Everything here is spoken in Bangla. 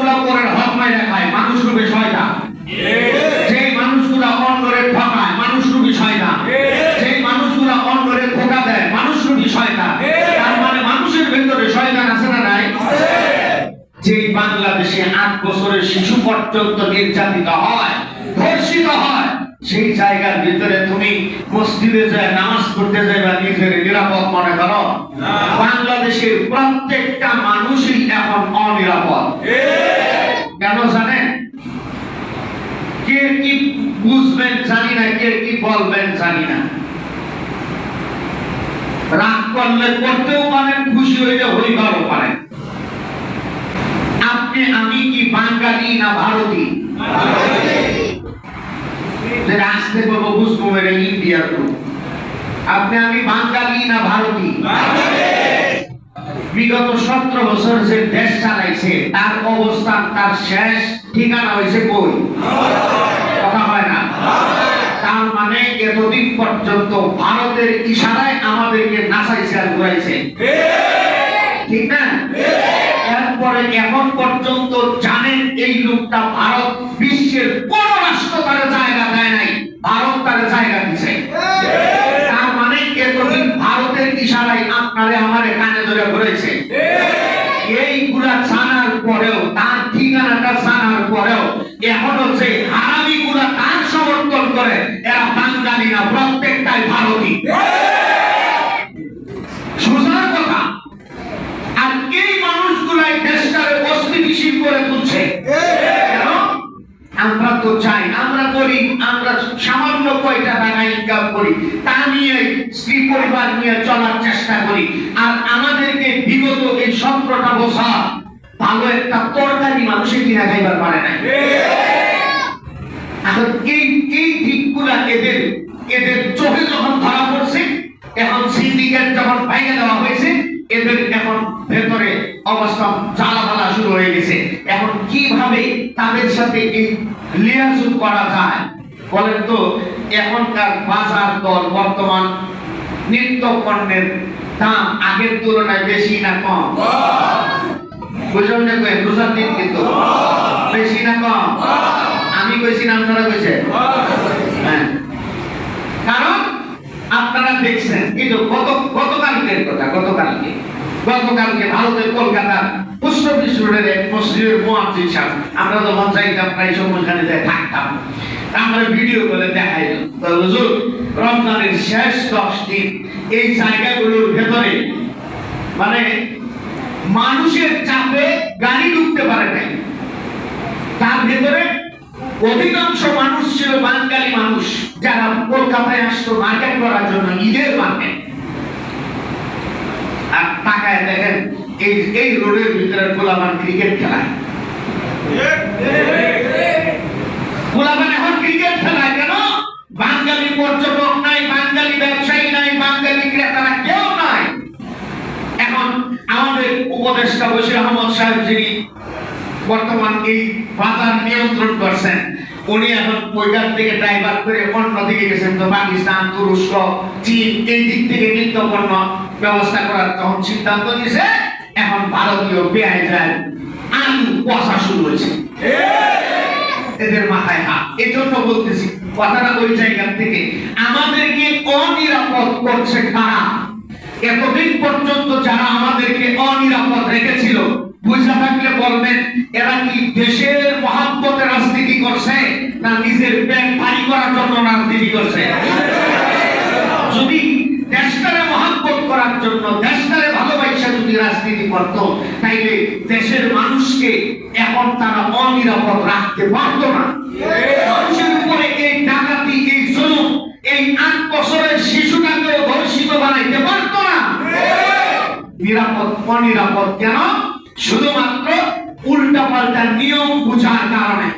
মানুষগুলো পরের হক মাইরা খায় মানুষ রূপে শয়তান। সেই মানুষগুলো অন্যরে ঠকায় মানুষ রূপী শয়তান। সেই মানুষগুলো অন্যরে ধোকা দেয় মানুষ রূপী শয়তান। তার মানে মানুষের ভেতরে শয়তান আছে না নাই? যে বাংলাদেশে আট বছরের শিশু পর্যন্ত নির্যাতিত হয় ধর্ষিত হয় সেই জায়গার ভিতরে তুমি মসজিদে যায় নামাজ পড়তে যাইবা নিজের নিরাপদ মনে করো? বাংলাদেশের প্রত্যেকটা মানুষই এখন অনিরাপদ কেন জানেন কে বুঝবেন জানি না, কে কি বলবেন জানি না। রাগ করলে করতেও পারেন, খুশি হইলে হইবারও পারেন। আপনি, আমি কি বাঙালি না ভারতী? আসতে বলব, বুঝব, এটা ইন্ডিয়ার আপনি, আমি বাঙালি না ভারতী? বিগত সতেরো বছর যে দেশ চালাইছে, তার অবস্থান, তার শেষ ঠিকানা হয়েছে কই? কথা হয় না। তার মানে এতদিন পর্যন্ত ভারতের ইশারায় আমাদেরকে নাচাইছে আর ঘুরাইছে। ঠিক না? এরপরে এখন পর্যন্ত জানেন এই লোকটা ভারত বিশ্বের কোন রাষ্ট্র তার জায়গা দেয় নাই, ভারত তার জায়গা দিছে। এতদিন ভারতের ইশারায় আপনারে আমারে কানে ধরে ঘুরেছে। এইগুলা জানার পরেও, তার ঠিকানাটা জানার পরেও, এখনও যে হারামি গুলা তার সমর্থন করে, এরা বাঙালি না, প্রত্যেকটাই ভারতী। সোজা কথা। আর এই মানুষগুলাই দেশটারে অস্থিতিশীল করে তুলছে। আমরা তো চাই, আমরা করি, আমরা সামান্য কয়টা টাকা ইনকাম করি, তা নিয়ে স্ত্রী পরিবার নিয়ে চলার চেষ্টা করি। আর আমাদেরকে বিগত এই সতেরোটা বছর ভালো একটা তরকারি মানুষে কিনা খাইবার পারে না এখন এই এই দিকগুলা এদের এদের চোখে যখন ধরা পড়ছে, এখন সিন্ডিকেট যখন ভেঙে দেওয়া হয়েছে, এদের এখন ভেতরে অবস্থা জ্বালাপালা শুরু হয়ে গেছে। এখন কীভাবে তাদের সাথে এই করা যায়। বলেন তো, এখনকার বাজার দর বর্তমান নিত্য পণ্যের দাম আগের তুলনায় বেশি না কম? বুঝলেন দিন কিন্তু। বেশি না কম? আমি না আপনারা হ্যাঁ। কারণ আপনারা দেখছেন, এই তো গত গতকালকের কথা, গতকালকে গতকালকে ভারতের কলকাতার এক আমরা যখন যাইতাম, প্রায় থাকতাম আমরা ভিডিও করে দেখাইল তো হুজুর, রমজানের শেষ দশ দিন, এই জায়গাগুলোর ভেতরে মানে মানুষের চাপে গাড়ি ঢুকতে পারে নাই। তার ভেতরে অধিকাংশ মানুষ ছিল বাঙালি মানুষ, যারা কলকাতায় আসতো মার্কেট করার জন্য ঈদের মার্কেট আর তাকায় দেখেন এই এই রোডের ভিতরে গোলামান ক্রিকেট খেলায়। গোলামান এখন ক্রিকেট খেলায় কেন? বাঙালি পর্যটক নাই, বাঙালি ব্যবসায়ী নাই, বাঙালি ক্রেতারা কেউ নাই। এখন আমাদের উপদেষ্টা বশির আহমদ সাহেব যিনি বর্তমান এই বাজার নিয়ন্ত্রণ করছেন, উনি এখন ওইখান থেকে ড্রাইভার করে অন্য দিকে গেছেন তো পাকিস্তান, তুরস্ক, চীন, এই দিক থেকে নিত্যপণ্য ব্যবস্থা করার তখন সিদ্ধান্ত নিয়েছে। এখন ভারতীয় পেঁয়াজ যায় আলু পচা শুরু হয়েছে। এদের মাথায় হাত। এই জন্য বলতেছি, কথাটা ওই জায়গা থেকে, আমাদেরকে অনিরাপদ করছে কারা? এতদিন পর্যন্ত যারা আমাদেরকে অনিরাপদ রেখেছিল, বুঝা থাকলে বলবেন, এরা কি দেশের মহাব্বতে রাজনীতি করছে, না নিজের ব্যাংক ভারী করার জন্য রাজনীতি করছে? যদি দেশটারে মহাব্বত করার জন্য রাজনীতি করত, তাইলে দেশের মানুষকে এখন তারা অনিরাপদ রাখতে পারতো না। মানুষের উপরে এই ডাকাতি, এই জুলুম, এই আট বছরের শিশুটাকেও ধর্ষিত বানাইতে পারতো না। নিরাপদ, অনিরাপদ কেন? শুধুমাত্র উল্টা পাল্টা নিয়ম বুঝার কারণে।